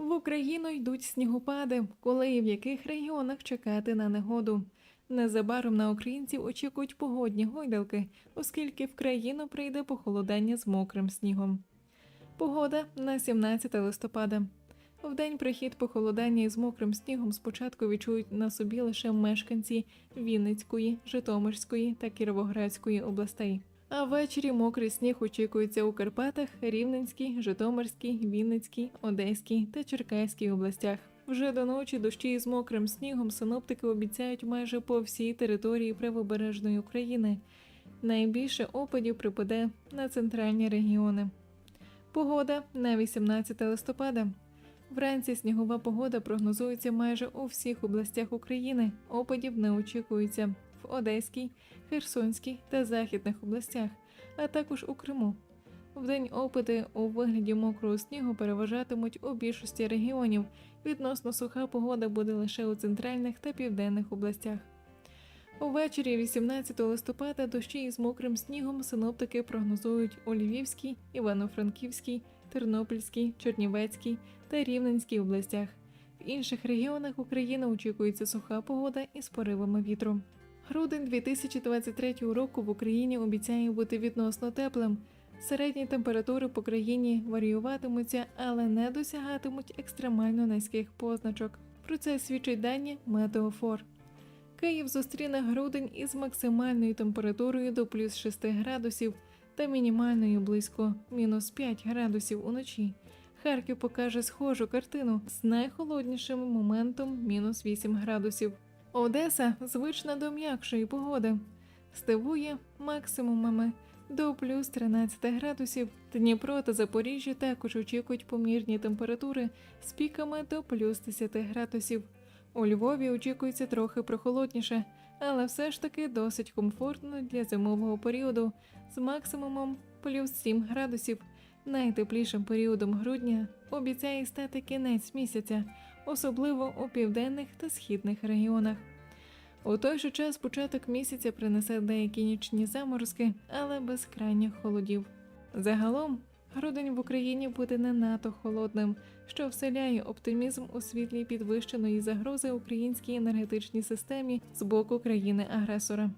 В Україну йдуть снігопади, коли і в яких регіонах чекати на негоду. Незабаром на українців очікують погодні гойдалки, оскільки в країну прийде похолодання з мокрим снігом. Погода на 17 листопада. В день прихід похолодання із мокрим снігом спочатку відчують на собі лише мешканці Вінницької, Житомирської та Кіровоградської областей. А ввечері мокрий сніг очікується у Карпатах, Рівненській, Житомирській, Вінницькій, Одеській та Черкаській областях. Вже до ночі дощі з мокрим снігом синоптики обіцяють майже по всій території правобережної України. Найбільше опадів припаде на центральні регіони. Погода на 18 листопада. Вранці снігова погода прогнозується майже у всіх областях України. Опадів не очікується Одеській, Херсонській та Західних областях, а також у Криму. Вдень опади у вигляді мокрого снігу переважатимуть у більшості регіонів. Відносно суха погода буде лише у центральних та південних областях. Увечері 18 листопада дощі із мокрим снігом синоптики прогнозують у Львівській, Івано-Франківській, Тернопільській, Чернівецькій та Рівненській областях. В інших регіонах України очікується суха погода із поривами вітру. Грудень 2023 року в Україні обіцяє бути відносно теплим. Середні температури по країні варіюватимуться, але не досягатимуть екстремально низьких позначок. Про це свідчить дані Метеофор. Київ зустріне грудень із максимальною температурою до плюс 6 градусів та мінімальною близько мінус 5 градусів уночі. Харків покаже схожу картину з найхолоднішим моментом мінус 8 градусів. Одеса звична до м'якшої погоди. Здивує максимумами до плюс 13 градусів. Дніпро та Запоріжжя також очікують помірні температури з піками до плюс 10 градусів. У Львові очікується трохи прохолодніше, але все ж таки досить комфортно для зимового періоду з максимумом плюс 7 градусів. Найтеплішим періодом грудня обіцяє стати кінець місяця, особливо у південних та східних регіонах. У той же час початок місяця принесе деякі нічні заморозки, але без крайніх холодів. Загалом, грудень в Україні буде не надто холодним, що вселяє оптимізм у світлі підвищеної загрози українській енергетичній системі з боку країни-агресора.